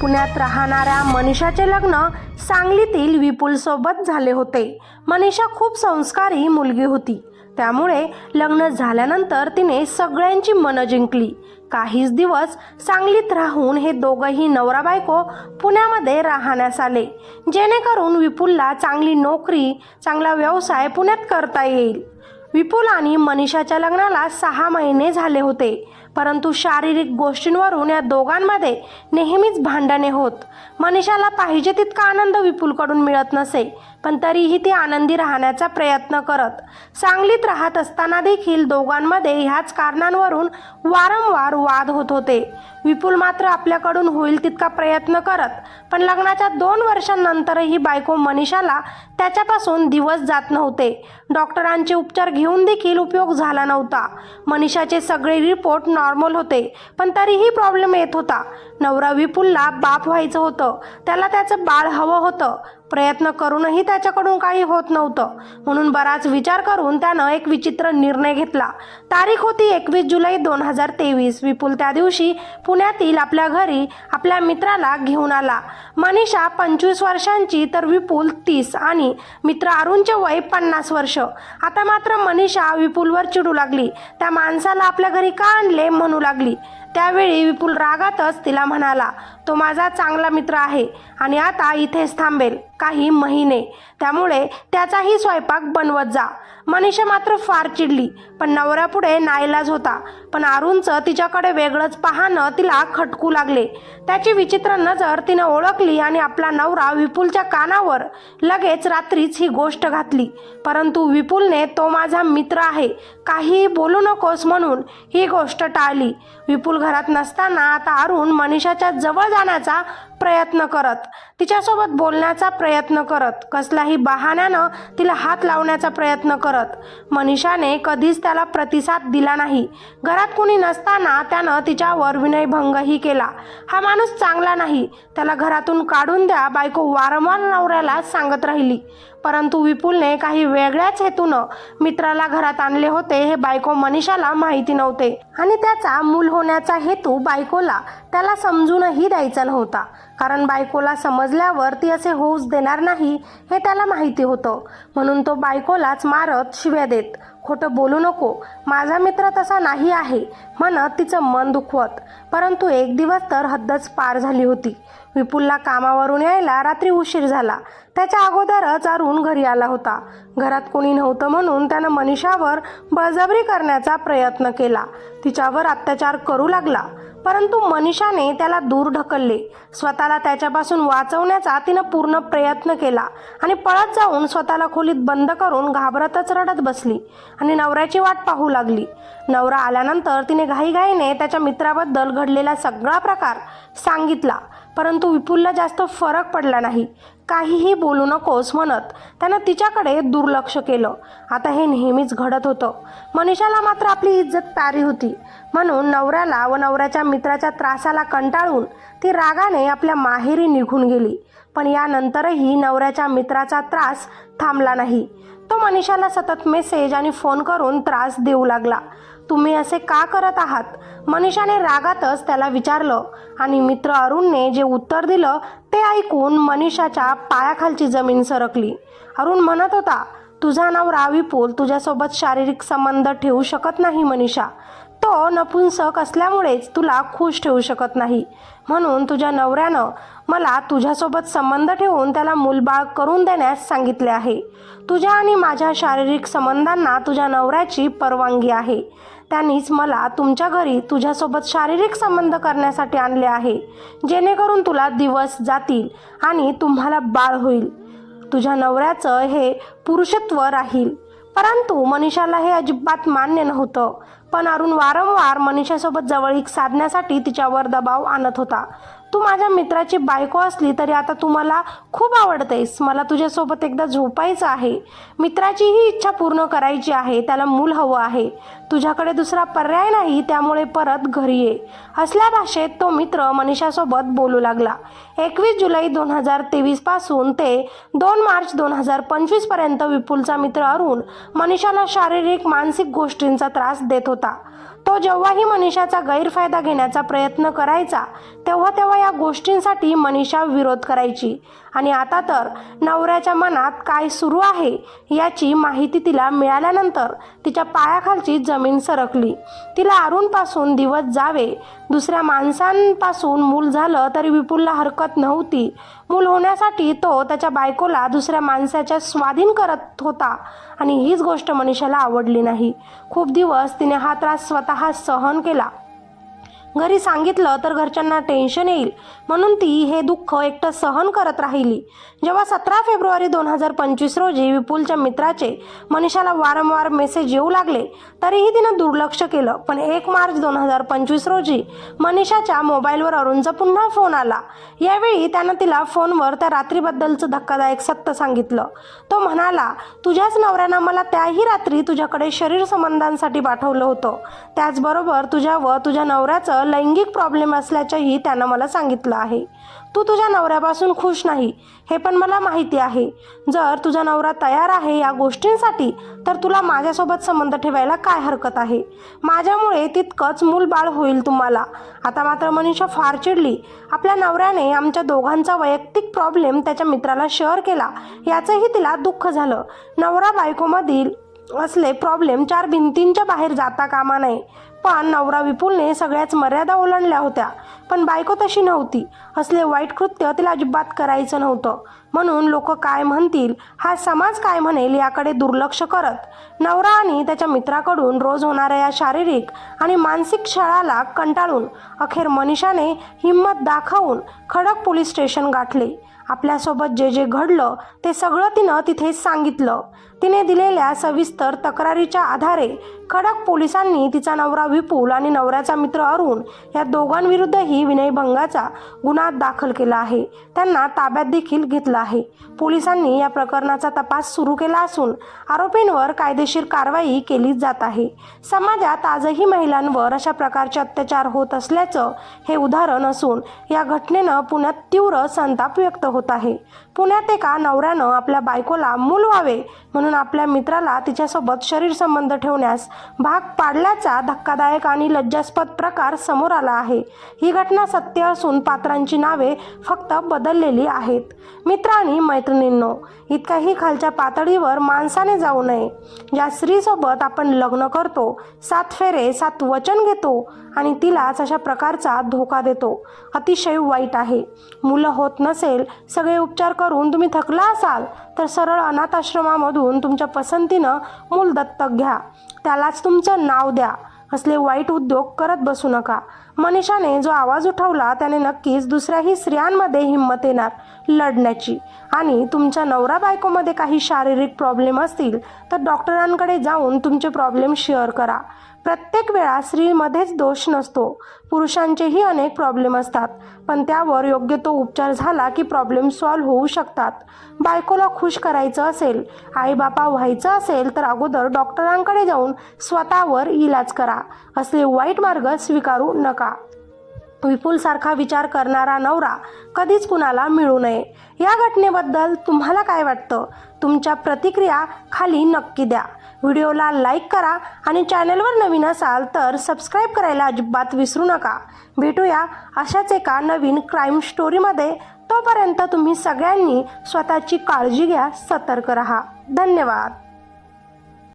पुण्यात राहणाऱ्या मनीषाचे लग्न सांगलीतील विपुल सोबत झाले होते. मनीषा खूप संस्कारी मुलगी होती. त्यामुळे लग्न झाल्यानंतर तिने सगळ्यांची मनं जिंकली. काहीच दिवस सांगलीत राहून हे दोघंही नवरा बायको पुण्यामध्ये राहण्यास आले. जेणेकरून विपुलला चांगली नोकरी चांगला व्यवसाय पुण्यात करता येईल. विपुल आणि मनीषाच्या लग्नाला सहा महिने झाले होते. परंतु शारीरिक गोष्टींवरून या दोघांमध्ये नेहमीच भांडणे होत. मनीषाला पाहिजे तितका आनंद विपुलकडून मिळत नसे पण तरीही ती आनंदी राहण्याचा प्रयत्न करत. सांगलीत राहत असताना देखील दोघांमध्ये ह्याच कारणांवरून वारंवार वाद होत होते. विपुल मात्र आपल्याकडून होईल तितका प्रयत्न करत पण लग्नाच्या दोन वर्षांनंतरही बायको मनीषाला त्याच्यापासून दिवस जात नव्हते. डॉक्टरांचे उपचार घेऊन देखील उपयोग झाला नव्हता. मनीषाचे सगळे रिपोर्ट नॉर्मल होते पण तरीही प्रॉब्लेम येत होता. नवरा विपुलला बाप व्हायचं होतं. त्याला त्याचं बाळ हवं होतं. प्रयत्न करूनही त्याच्याकडून काही होत नव्हतं. म्हणून बराच विचार करून त्यानं एक विचित्र निर्णय घेतला. तारीख होती एकवीस जुलै दोन हजार तेवीस. विपुल त्या दिवशी पुण्यातील आपल्या घरी आपल्या मित्राला घेऊन आला. मनीषा पंचवीस वर्षांची तर विपुल तीस आणि मित्र अरुणचे वय पन्नास वर्ष. आता मात्र मनीषा विपुलवर चिडू लागली. त्या माणसाला आपल्या घरी का आणले म्हणू लागली. त्यावेळी विपुल रागातच तिला म्हणाला तो माझा चांगला मित्र आहे आणि आता इथेच थांबेल. काही महिने. त्यामुळे त्याचाही स्वयंपाक बनवत जा. मनीषा मात्र फार चिडली पण नवऱ्यापुढे नाईलाज होता. पण अरुणचं तिच्याकडे वेगळंच पाहणं तिला खटकू लागले. त्याची विचित्र नजर तिने ओळखली आणि आपला नवरा विपुलच्या कानावर लगेच रात्रीच ही गोष्ट घातली. परंतु विपुलने तो माझा मित्र आहे. काही बोलू नकोस म्हणून ही गोष्ट टाळली. विपुल घरात नसताना आता अरुण मनीषाच्या जवळ जाण्याचा प्रयत्न करत. तिच्यासोबत बोलण्याचा प्रयत्न करत. कसलाही बहाण्यानं तिला हात लावण्याचा प्रयत्न करत. मनीषाने कधीच त्याला प्रतिसाद दिला नाही. घरात कुणी नसताना त्यानं तिच्यावर विनयभंगही केला. हा माणूस चांगला नाही. त्याला घरातून काढून द्या बायको वारंवार नवऱ्याला सांगत राहिली. परंतु विपुलने काही वेगळ्याच हेतूनं मित्राला घरात आणले होते हे बायको मनीषाला माहिती नव्हते. आणि त्याचा मूल होण्याचा हेतू बायकोला त्याला समजूनही द्यायचा नव्हता. कारण बायकोला समजल्यावर ती असे होऊच देणार नाही हे त्याला माहिती होतं. म्हणून तो बायकोलाच मारत शिव्या देत. खोटं बोलू नको. माझा मित्र तसा नाही आहे. म्हणत तिचं मन दुखवत. परंतु एक दिवस तर हद्दच पार झाली होती. विपुलला कामावरून यायला रात्री उशीर झाला. त्याच्या अगोदरच अरुण घरी आला होता. घरात कोणी नव्हतं म्हणून त्यानं मनीषावर बळजबरी करण्याचा प्रयत्न केला. तिच्यावर अत्याचार करू लागला. परंतु मनीषाने त्याला दूर ढकलले. स्वतःला त्याच्यापासून वाचवण्याचा तिनं पूर्ण प्रयत्न केला आणि पळत जाऊन स्वतःला खोलीत बंद करून घाबरतच रडत बसली आणि नवऱ्याची वाट पाहू लागली. नवरा आल्यानंतर तिने घाईघाईने त्याच्या मित्राबद्दल घडलेला सगळा प्रकार सांगितला. परंतु विपुलला जास्त फरक पडला नाही. काहीही बोलू नकोस म्हणत त्यानं तिच्याकडे दुर्लक्ष केलं. आता हे नेहमीच घडत होतं. मनीषाला मात्र आपली इज्जत प्यारी होती. म्हणून नवऱ्याला व नवऱ्याच्या मित्राच्या त्रासाला कंटाळून ती रागाने आपल्या माहेरी निघून गेली. पण यानंतरही नवऱ्याच्या मित्राचा त्रास थांबला नाही. तो मनीषाला सतत मेसेज आणि फोन करून त्रास देऊ लागला. तुम्ही असे का करत आहात? मनीषाने रागातच त्याला विचारलं आणि मित्र अरुणने जे उत्तर दिलं ते ऐकून मनीषाच्या पायाखालची जमीन सरकली. अरुण म्हणत होता तुझा नाव रावी पोल तुझ्यासोबत शारीरिक संबंध ठेवू शकत नाही मनीषा. तो नपुंसक असल्यामुळेच तुला खुश ठेवू शकत नाही. म्हणून तुझ्या नवऱ्यानं मला तुझ्यासोबत संबंध ठेवून त्याला मूलबाळ करून देण्यास सांगितले आहे. तुझ्या आणि माझ्या शारीरिक संबंधांना तुझ्या नवऱ्याची परवानगी आहे. त्यांनीच मला तुमच्या घरी तुझ्यासोबत शारीरिक संबंध करण्यासाठी आणले आहे. जेणेकरून तुला दिवस जातील आणि तुम्हाला बाळ होईल. तुझ्या नवऱ्याचं हे पुरुषत्व राहील. परंतु मनीषाला हे अजिबात मान्य नव्हतं. पण अरुण वारंवार मनीषासोबत जवळीक साधण्यासाठी तिच्यावर दबाव आणत होता. तू माझ्या मित्राची बायको असली तरी आता तू मला खूप आवडतेस. मला तुझ्यासोबत एकदा झोपायचं आहे. मित्राची ही इच्छा पूर्ण करायची आहे. त्याला मूल हवं आहे. तुझ्याकडे दुसरा पर्याय नाही त्यामुळे परत घरी ये. असल्या भाषेत तो मित्र मनीषासोबत बोलू लागला. एकवीस जुलै दोन हजार तेवीसपासून ते दोन मार्च दोन हजार पंचवीसपर्यंत विपुलचा मित्र अरुण मनीषाला शारीरिक मानसिक गोष्टींचा त्रास देत होता. 그. तो जेव्हाही मनीषाचा गैरफायदा घेण्याचा प्रयत्न करायचा तेव्हा तेव्हा या गोष्टींसाठी मनीषा विरोध करायची. आणि आता तर नवऱ्याच्या मनात काय सुरू आहे याची माहिती तिला मिळाल्यानंतर तिच्या पायाखालची जमीन सरकली. तिला अरुणपासून दिवस जावे दुसऱ्या माणसांपासून मूल झालं तरी विपुलला हरकत नव्हती. मूल होण्यासाठी तो त्याच्या बायकोला दुसऱ्या माणसाच्या स्वाधीन करत होता आणि हीच गोष्ट मनीषाला आवडली नाही. खूप दिवस तिने हा त्रास स्वतः हा सहन केला. घरी सांगितलं तर घरच्यांना टेन्शन येईल. म्हणून ती हे दुःख एकटं सहन करत राहिली. जेव्हा सतरा फेब्रुवारी दोन हजार पंचवीस रोजी विपुलच्या मित्राचे मनीषाला वारंवार मेसेज येऊ लागले तरीही तिनं दुर्लक्ष केलं. पण एक मार्च दोन हजार पंचवीस रोजी मनीषाच्या मोबाईलवर अरुणचा पुन्हा फोन आला. यावेळी त्यानं तिला फोनवर त्या रात्रीबद्दलचं धक्कादायक सत्य सांगितलं. तो म्हणाला तुझ्याच नवऱ्यानं मला त्याही रात्री तुझ्याकडे शरीर संबंधांसाठी पाठवलं होतं. त्याचबरोबर तुझ्या व तुझ्या नवऱ्याचं लैंगिक प्रॉब्लेम असल्याचंही त्यानं मला सांगितलं आहे. तू तुझ्या नवऱ्यापासून खुश नाही हे पण मला माहिती आहे. जर तुझा नवरा तयार आहे या गोष्टींसाठी तर तुला माझ्यासोबत संबंध ठेवायला काय हरकत आहे? माझ्यामुळे तितकंच मूलबाळ होईल तुम्हाला. आता मात्र मनीषा फार चिडली. आपल्या नवऱ्याने आमच्या दोघांचा वैयक्तिक प्रॉब्लेम त्याच्या मित्राला शेअर केला याचंही तिला दुःख झालं. नवरा बायकोमधील असले प्रॉब्लेम चार भिंतींच्या बाहेर जाता कामा नये. पण नवरा विपुलने सगळ्याच मर्यादा ओलांडल्या होत्या. पण बायको तशी नव्हती. असले वाईट कृत्य तिला अजिबात करायचं नव्हतं. म्हणून लोक काय म्हणतील हा समाज काय म्हणेल याकडे दुर्लक्ष करत नवरा आणि त्याच्या मित्राकडून रोज होणाऱ्या या शारीरिक आणि मानसिक छळाला कंटाळून अखेर मनीषाने हिंमत दाखवून खडक पोलीस स्टेशन गाठले. आपल्यासोबत जे जे घडलं ते सगळं तिनं तिथेच सांगितलं. तिने दिलेल्या सविस्तर तक्रारीच्या आधारे खडक पोलिसांनी तिचा नवरा विपुल आणि नवऱ्याचा मित्र अरुण या दोघांविरुद्धही विनयभंगाचा गुन्हा दाखल केला आहे. त्यांना ताब्यात देखील घेतलं आहे. पोलिसांनी या प्रकरणाचा तपास सुरू केला असून आरोपींवर कायदेशीर कारवाई केली जात आहे. समाजात आजही महिलांवर अशा प्रकारचे अत्याचार होत असल्याचं हे उदाहरण असून या घटनेनं पुण्यात तीव्र संताप व्यक्त होत आहे. पुण्यात एका नवऱ्यानं आपल्या बायकोला मूल व्हावे म्हणून आपल्या मित्राला तिच्यासोबत शरीर संबंध ठेवण्यास भाग पाडल्याचा धक्कादायक आणि लज्जास्पद प्रकार समोर आला आहे. ही घटना सत्य असून पात्रांची नावे फक्त बदललेली आहेत. मित्र आणि मैत्रिणींनो इतक्याही खालच्या पातळीवर माणसाने जाऊ नये. ज्या स्त्रीसोबत आपण लग्न करतो सात फेरे सात वचन घेतो आणि तिलाच अशा प्रकारचा धोका देतो अतिशय वाईट आहे. मुलं होत नसेल सगळे उपचार करून तुम्ही थकला असाल तर सरळ अनाथाश्रमामधून तुमच्या पसंतीनं मूल दत्तक घ्या. त्यालाच तुमचं नाव द्या. असले वाईट उद्योग करत बसू नका. मनीषाने जो आवाज उठवला त्याने नक्कीच दुसऱ्याही स्त्रियांमध्ये हिंमत येणार. लढण्याची. आणि तुमच्या नवरा बायकोमध्ये काही शारीरिक प्रॉब्लेम असतील तर डॉक्टरांकडे जाऊन तुमचे प्रॉब्लेम शेअर करा. प्रत्येक वेळा स्त्रीमध्येच दोष नसतो. पुरुषांचेही अनेक प्रॉब्लेम असतात. पण त्यावर योग्य तो उपचार झाला की प्रॉब्लेम सॉल्व्ह होऊ शकतात. बायकोला खुश करायचं असेल आईबापा व्हायचं असेल तर अगोदर डॉक्टरांकडे जाऊन स्वतःवर इलाज करा. असले वाईट मार्ग स्वीकारू नका. विपुलसारखा विचार करणारा नवरा कधीच कुणाला मिळू नये. या घटनेबद्दल तुम्हाला काय वाटतं? तुमच्या प्रतिक्रिया खाली नक्की द्या. व्हिडिओला लाईक करा आणि चॅनलवर नवीन असाल तर सबस्क्राईब करायला अजिबात विसरू नका. भेटूया अशाच एका नवीन क्राईम स्टोरीमध्ये. तोपर्यंत तुम्ही सगळ्यांनी स्वतःची काळजी घ्या सतर्क रहा. धन्यवाद.